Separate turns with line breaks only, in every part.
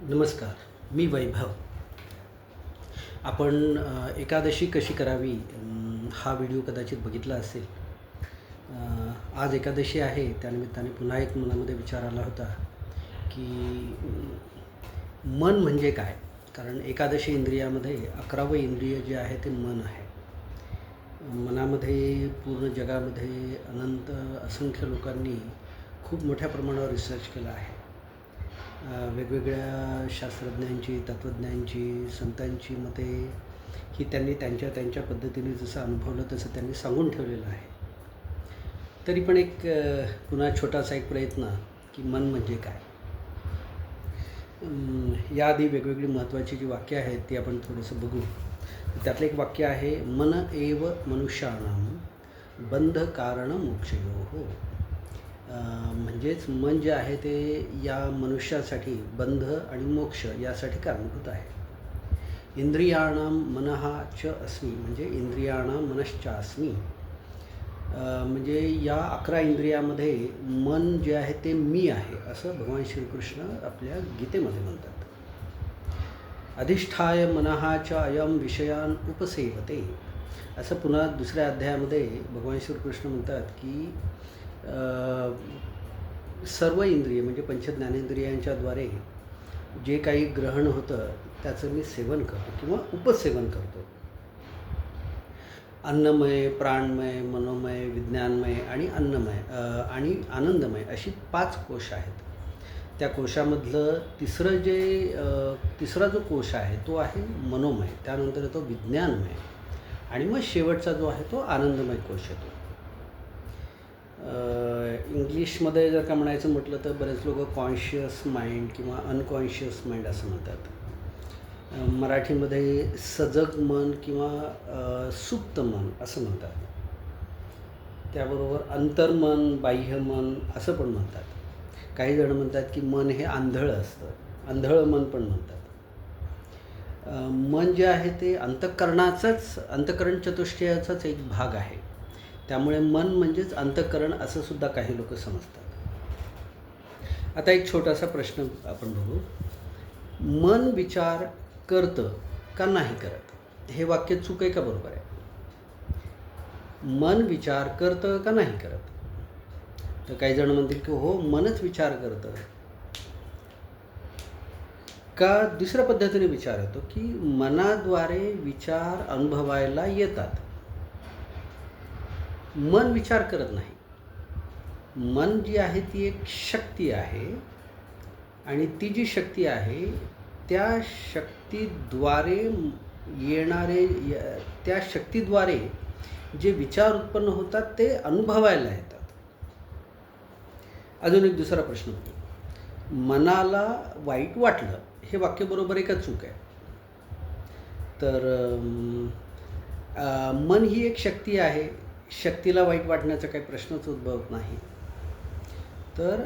नमस्कार मी वैभव. आपण एकादशी कशी करावी हा व्हिडिओ कदाचित बघितला असेल. आज एकादशी आहे त्यानिमित्ताने पुन्हा एक मनामध्ये विचार आला होता की मन म्हणजे काय? कारण एकादशी इंद्रियामध्ये अकरावं इंद्रिय जे आहे ते मन आहे. मनामध्ये पूर्ण जगामध्ये अनंत असंख्य लोकांनी खूप मोठ्या प्रमाणावर रिसर्च केला आहे. वेगवेगळ्या शास्त्रज्ञांची तत्त्वज्ञांची संतांची मते ही त्यांनी त्यांच्या त्यांच्या पद्धतीने जसं अनुभवलं तसं त्यांनी सांगून ठेवलेलं आहे. तरी पण एक पुन्हा छोटासा एक प्रयत्न की मन म्हणजे काय? याआधी वेगवेगळी महत्त्वाची जी वाक्य आहेत ती आपण थोडंसं बघू. त्यातलं एक वाक्य आहे मन एव मनुष्याणाम बंध कारण मोक्षयो हो म्हणजेच मन जे आहे ते या मनुष्यासाठी बंध आणि मोक्ष यासाठी कारणीभूत आहे. इंद्रियाणाम मनहा च अस्मी म्हणजे इंद्रियाणाम मनश्च अस्मी. म्हणजे या अकरा इंद्रियामध्ये मन जे आहे ते मी आहे असं भगवान श्रीकृष्ण आपल्या गीतेमध्ये म्हणतात. अधिष्ठाय मनहाच्या अयम विषयान उपसेवते. असं पुन्हा दुसऱ्या अध्यायामध्ये भगवान श्रीकृष्ण म्हणतात की सर्व इंद्रिय म्हणजे पंचज्ञानेंद्रियांच्याद्वारे जे काही ग्रहण होतं त्याचं मी सेवन करतो किंवा उपसेवन करतो. अन्नमय प्राणमय मनोमय विज्ञानमय आणि अन्नमय आणि आनंदमय अशी पाच कोश आहेत. त्या कोशामधलं तिसरं जे तिसरा जो कोश आहे तो आहे मनोमय. त्यानंतर येतो विज्ञानमय. आणि मग शेवटचा जो आहे तो आनंदमय कोश येतो. इंग्लिशमध्ये जर का म्हणायचं म्हटलं तर बरेच लोक कॉन्शियस माइंड किंवा अनकॉन्शियस माइंड असं म्हणतात. मराठीमध्ये सजग मन किंवा सुप्त मन असं म्हणतात. त्याबरोबर अंतर्मन बाह्य मन असं पण म्हणतात. काही जण म्हणतात की मन हे आंधळ असतं. आंधळ मन पण म्हणतात. मन जे आहे ते अंतःकरणाचाच अंतःकरण चतुष्टयाचाच एक भाग आहे. त्यामुळे मन म्हणजेच अंतःकरण असं सुद्धा काही लोक समजतात. आता एक छोटासा प्रश्न आपण बघू. मन विचार करतं का नाही करत? हे वाक्य चूक आहे का बरोबर आहे? मन विचार करतं का नाही करत? तर काही जण म्हणतील की हो मनच विचार करतं. का दुसऱ्या पद्धतीने विचार येतो? की मनाद्वारे विचार अनुभवायला येतात. मन विचार करत नाही. मन जी आहे ती एक शक्ती आहे आणि ती जी शक्ती आहे त्या शक्तीद्वारे येणारे य- त्या शक्तीद्वारे जे विचार उत्पन्न होतात ते अनुभवायला येतात. अजून एक दुसरा प्रश्न मनाला वाईट वाटलं हे वाक्य बरोबर एकच चूक आहे. तर आ, मन ही एक शक्ती आहे. शक्तीला वाईट वाटण्याचा काही प्रश्नच उद्भवत नाही. तर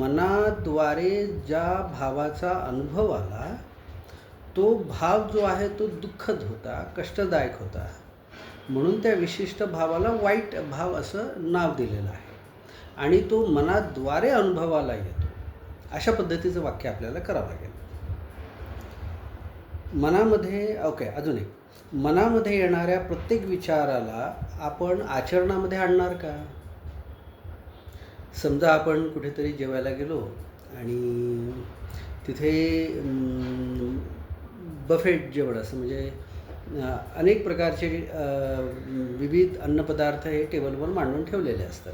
मनाद्वारे ज्या भावाचा अनुभव आला तो भाव जो आहे तो दुःखद होता कष्टदायक होता. म्हणून त्या विशिष्ट भावाला वाईट भाव असं नाव दिलेलं आहे. आणि तो मनाद्वारे अनुभवाला येतो. अशा पद्धतीचं वाक्य आपल्याला करावं लागेल. मनामध्ये ओके अजून एक. मनामध्ये येणाऱ्या प्रत्येक विचाराला आपण आचरणामध्ये आणणार का? समजा आपण कुठेतरी जेवायला गेलो आणि तिथे बफेट जेवण असं म्हणजे अनेक प्रकारचे विविध अन्नपदार्थ हे टेबलवर मांडून ठेवलेले असतात.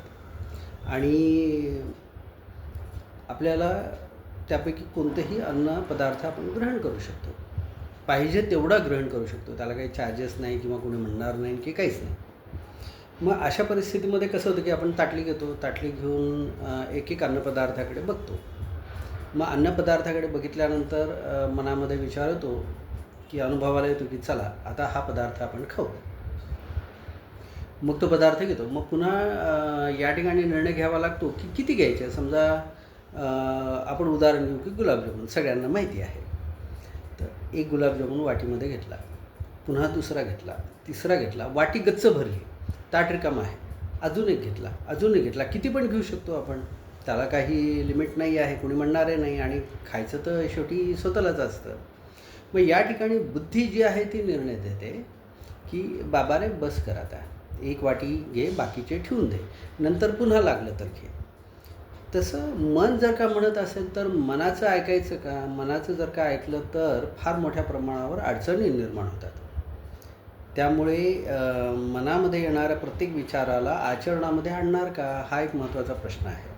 आणि आपल्याला त्यापैकी कोणतेही अन्नपदार्थ आपण ग्रहण करू शकतो. पाहिजे तेवढा ग्रहण करू शकतो. त्याला काही चार्जेस नाही किंवा कोणी म्हणणार नाही की काहीच नाही. मग अशा परिस्थितीमध्ये कसं होतं की आपण ताटली घेतो ताटली घेऊन एक एक अन्नपदार्थाकडे बघतो. मग अन्नपदार्थाकडे बघितल्यानंतर मनामध्ये विचार येतो की अनुभवाला येतो की चला आता हा पदार्थ आपण खाऊ. मग तो पदार्थ घेतो. मग पुन्हा या ठिकाणी निर्णय घ्यावा लागतो की किती घ्यायचे? समजा आपण उदाहरण घेऊ की गुलाबजामुन. सगळ्यांना माहिती आहे. तर एक गुलाबजामुन वाटीमध्ये घेतला पुन्हा दुसरा घेतला तिसरा घेतला वाटी गच्च भरली ताट रिकाम आहे अजून एक घेतला अजून एक घेतला. किती पण घेऊ शकतो आपण. त्याला काही लिमिट नाही आहे कोणी म्हणणारे नाही आणि खायचं तर शेवटी स्वतःलाच असतं. मग या ठिकाणी बुद्धी जी आहे ती निर्णय देते की बाबा रे बस कर आता. एक वाटी घे बाकीचे ठेवून दे. नंतर पुन्हा लागलं तर घे. तसं मन जर का म्हणत असेल तर मनाचं ऐकायचं का? मनाचं जर का ऐकलं तर फार मोठ्या प्रमाणावर अडचणी निर्माण होतात. त्यामुळे मनामध्ये येणाऱ्या प्रत्येक विचाराला आचरणामध्ये आणणार का? हा एक महत्त्वाचा प्रश्न आहे.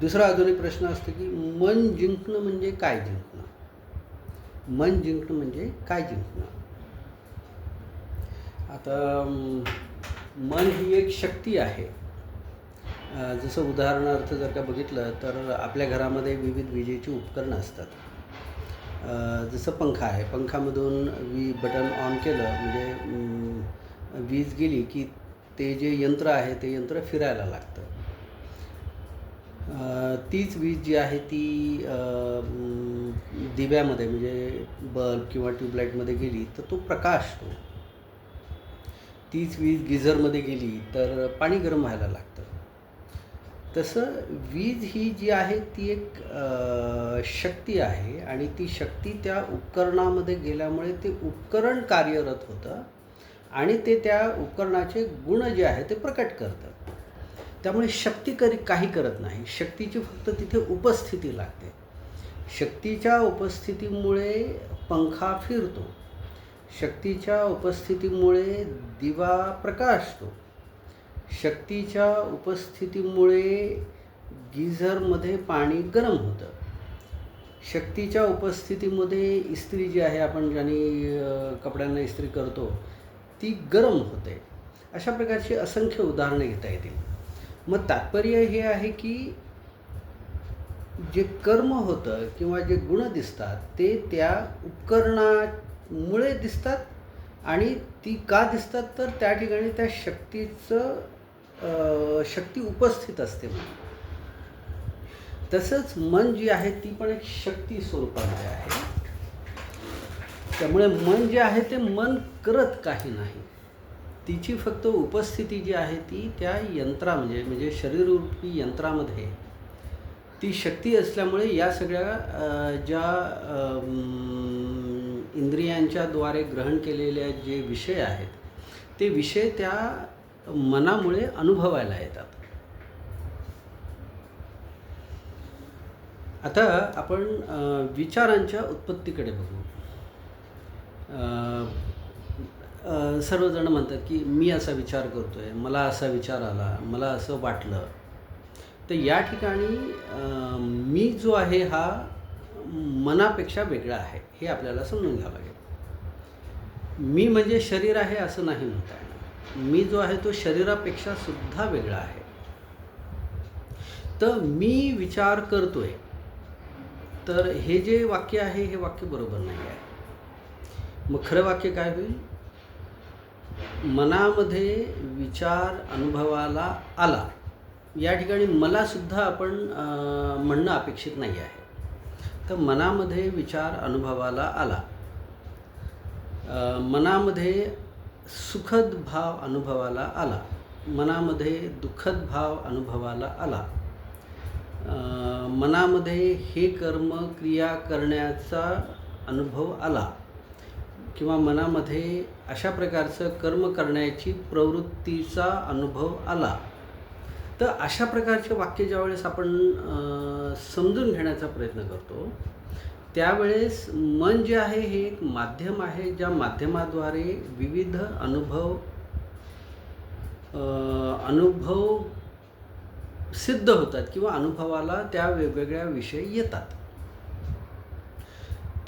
दुसरा अजून एक प्रश्न असतो की मन जिंकणं म्हणजे काय जिंकणं? मन जिंकणं म्हणजे काय जिंकणं? आता मन ही एक शक्ती आहे. जसं उदाहरणार्थ जर का बघितलं तर आपल्या घरामध्ये विविध विजेची उपकरणं असतात. जसं पंखा आहे. पंखामधून वी बटन ऑन केलं म्हणजे वीज गेली की ते जे यंत्र आहे ते यंत्र फिरायला लागतं. तीच वीज जी आहे ती दिव्यामध्ये म्हणजे बल्ब किंवा ट्यूबलाईटमध्ये गेली तर तो प्रकाशतो तीच वीज गिझरमध्ये गेली तर पाणी गरम व्हायला लागतं. तसं वीज ही जी आहे ती एक शक्ती आहे आणि ती शक्ती त्या उपकरणामध्ये गेल्यामुळे ते उपकरण कार्यरत होतं आणि ते त्या उपकरणाचे गुण जे आहे ते प्रकट करतं. त्यामुळे शक्ती करी काही करत नाही. शक्तीची फक्त तिथे उपस्थिती लागते. शक्तीच्या उपस्थितीमुळे पंखा फिरतो. शक्तीच्या उपस्थितीमुळे दिवा प्रकाशतो. शक्तीच्या उपस्थितीमुळे गिझरमध्ये पाणी गरम होतं. शक्तीच्या उपस्थितीमध्ये इस्त्री जी आहे आपण ज्याने कपड्यांना इस्त्री करतो ती गरम होते. अशा प्रकारची असंख्य उदाहरणं घेता येतील. मग तात्पर्य हे आहे की जे कर्म होतं किंवा जे गुण दिसतात ते त्या उपकरणामुळे दिसतात आणि ती का दिसतात तर त्या ठिकाणी त्या शक्तीचं शक्ती उपस्थित असते तसंच मन जी आहे ती पण एक शक्ती स्वरूपामध्ये आहे. त्यामुळे मन जे आहे ते मन करत काही नाही. तिची फक्त उपस्थिती जी आहे ती त्या यंत्रा म्हणजे म्हणजे शरीररूपी यंत्रामध्ये ती शक्ती असल्यामुळे या सगळ्या ज्या इंद्रियांच्याद्वारे ग्रहण केलेल्या जे विषय आहेत ते विषय त्या मनामुळे अनुभवायला येतात. आता आपण विचारांच्या उत्पत्तीकडे बघू. सर्वजण म्हणतात की मी असा विचार करतोय मला असा विचार आला मला असं वाटलं. तर या ठिकाणी मी जो आहे हा मनापेक्षा वेगळा आहे हे आपल्याला समजून घ्यावं लागेल. मी म्हणजे शरीर आहे असं नाही म्हणता येणार. मी जो आहे तो शरीरापेक्षा सुद्धा वेगळा आहे. तर मी विचार करतोय. तर हे जे वाक्य आहे हे वाक्य बरोबर नाही आहे. मग खरं वाक्य काय होईल? मनामध्ये विचार अनुभवाला आला. या ठिकाणी मला सुद्धा आपण म्हणणं अपेक्षित नाही आहे. तर मनामध्ये विचार अनुभवाला आला. मनामध्ये सुखद भाव अनुभवाला आला. मनामध्ये दुःखद भाव अनुभवाला आला. मनामध्ये हे कर्म क्रिया करण्याचा अनुभव आला. किंवा मनामध्ये अशा प्रकारचं कर्म करण्याची प्रवृत्तीचा अनुभव आला. तर अशा प्रकारचे वाक्य ज्यावेळेस आपण समजून घेण्याचा प्रयत्न करतो त्यावेळेस मन जे आहे हे एक माध्यम आहे ज्या माध्यमाद्वारे विविध अनुभव अनुभव सिद्ध होतात किंवा अनुभवाला त्या वेगवेगळ्या विषय येतात.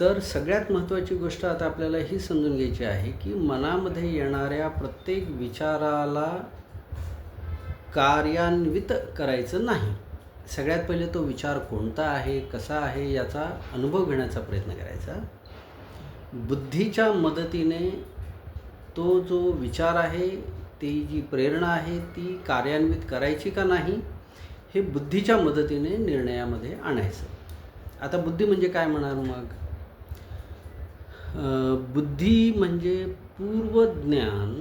तर सगळ्यात महत्त्वाची गोष्ट आता आपल्याला ही समजून घ्यायची आहे की मनामध्ये येणाऱ्या प्रत्येक विचाराला कार्यान्वित करायचं नाही. सगळ्यात पहिले तो विचार कोणता आहे कसा आहे याचा अनुभव घेण्याचा प्रयत्न करायचा. बुद्धीच्या मदतीने तो जो विचार आहे ती जी प्रेरणा आहे ती कार्यान्वित करायची का नाही हे बुद्धीच्या मदतीने निर्णयामध्ये आणायचं. आता बुद्धी म्हणजे काय म्हणणार मग? बुद्धी म्हणजे पूर्वज्ञान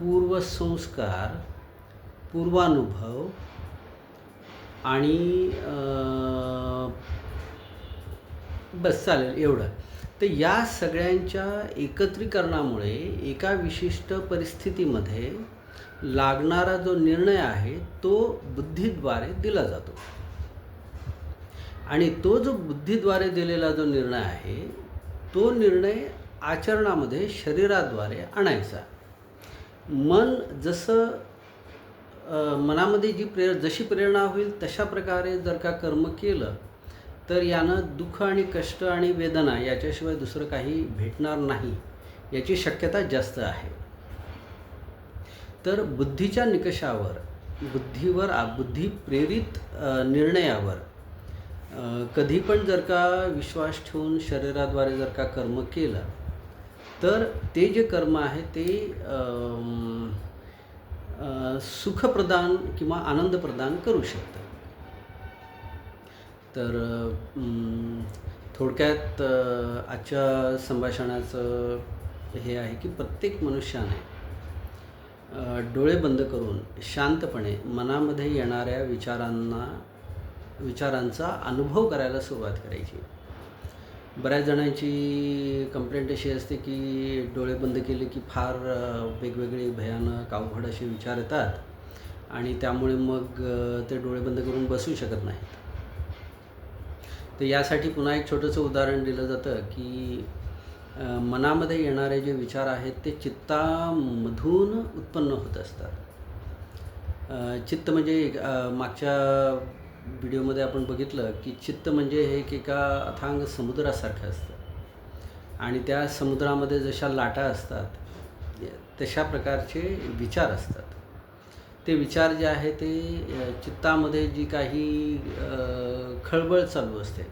पूर्वसंस्कार पूर्वानुभव आणि बस चालेल एवढं. तर या सगळ्यांच्या एकत्रीकरणामुळे एका विशिष्ट परिस्थितीमध्ये लागणारा जो निर्णय आहे तो बुद्धीद्वारे दिला जातो. आणि तो जो बुद्धीद्वारे दिलेला जो निर्णय आहे तो निर्णय आचरणामध्ये शरीराद्वारे आणायचा. मन जसं मनामध्ये जी प्रेर जशी प्रेरणा होईल तशा प्रकारे जर का कर्म केलं तर यानं दुःख आणि कष्ट आणि वेदना याच्याशिवाय दुसरं काही भेटणार नाही याची शक्यता जास्त आहे. तर बुद्धीच्या निकषावर बुद्धीवर बुद्धी प्रेरित निर्णयावर कधी पण जर का विश्वास ठेवून शरीराद्वारे जर का कर्म केलं तर ते जे कर्म आहे ते सुखप्रदान किंवा आनंद प्रदान करू शकतं तर थोडक्यात आजच्या संभाषणाचं हे आहे की प्रत्येक मनुष्याने डोळे बंद करून शांतपणे मनामध्ये येणाऱ्या विचारांना विचारांचा अनुभव करायला सुरुवात करायची. बऱ्याच जणांची कंप्लेंट अशी असते की डोळे बंद केले की फार वेगवेगळे भयानक अवघड असे विचार येतात. आणि त्यामुळे मग ते डोळे बंद करून बसू शकत नाहीत. तर यासाठी पुन्हा एक छोटंसं उदाहरण दिलं जातं की मनामध्ये येणारे जे विचार आहेत ते चित्तामधून उत्पन्न होत असतात. चित्त म्हणजे मागच्या व्हिडिओमध्ये आपण बघितलं की चित्त म्हणजे हे एक एका अथांग समुद्रासारखं असतं. आणि त्या समुद्रामध्ये जशा लाटा असतात तशा प्रकारचे विचार असतात. ते विचार जे आहे ते चित्तामध्ये जी काही खळबळ चालू असते.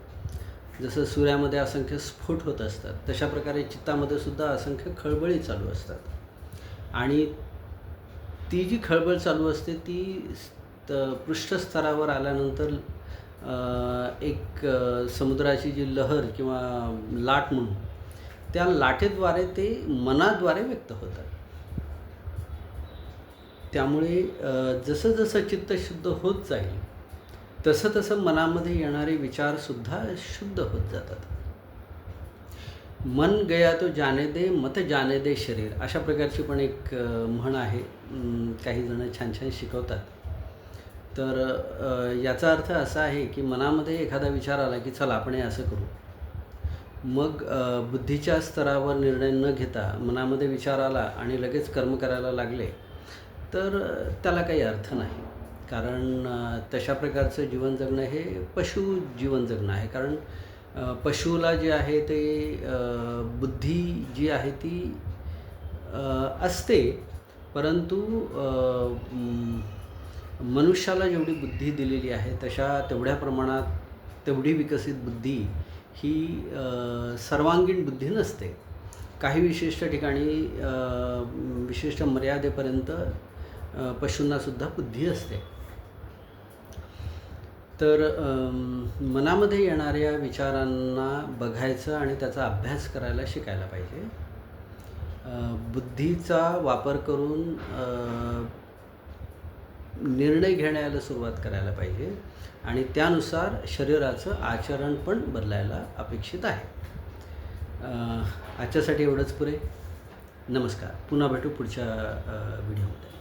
जसं सूर्यामध्ये असंख्य स्फोट होत असतात तशा प्रकारे चित्तामध्ये सुद्धा असंख्य खळबळी चालू असतात. आणि ती जी खळबळ चालू असते ती तर पृष्ठस्तरावर आल्यानंतर एक समुद्राची जी लहर किंवा लाट म्हणून त्या लाटेद्वारे ते मनाद्वारे व्यक्त होतात. त्यामुळे जसं जसं चित्त शुद्ध होत जाईल तसं तसं मनामध्ये येणारे विचारसुद्धा शुद्ध होत जातात. मन गया तो जाने दे मत जाने दे शरीर अशा प्रकारची पण एक म्हण आहे. काही जण छान छान शिकवतात. तर याचा अर्थ असा आहे की मनामध्ये एखादा विचार आला की चला आपण हे असं करू. मग बुद्धीच्या स्तरावर निर्णय न घेता मनामध्ये विचार आला आणि लगेच कर्म करायला लागले तर त्याला काही अर्थ नाही. कारण तशा प्रकारचं जीवन जगणं हे पशु जीवन जगणं आहे. कारण पशुला जे आहे ते बुद्धी जी आहे ती असते परंतु मनुष्याला जेवढी बुद्धी दिलेली आहे तशा तेवढ्या प्रमाणात तेवढी विकसित बुद्धी ही सर्वांगीण बुद्धी नसते. काही विशिष्ट ठिकाणी विशिष्ट मर्यादेपर्यंत पशूंनासुद्धा बुद्धी असते. तर मनामध्ये येणाऱ्या विचारांना बघायचं आणि त्याचा अभ्यास करायला शिकायला पाहिजे. बुद्धीचा वापर करून निर्णय घेण्याला सुरुवात करायला पाहिजे आणि त्यानुसार शरीराचं आचरण पण बदलायला अपेक्षित आहे. आजच्यासाठी एवढंच पुरे. नमस्कार. पुन्हा भेटू पुढच्या व्हिडिओमध्ये.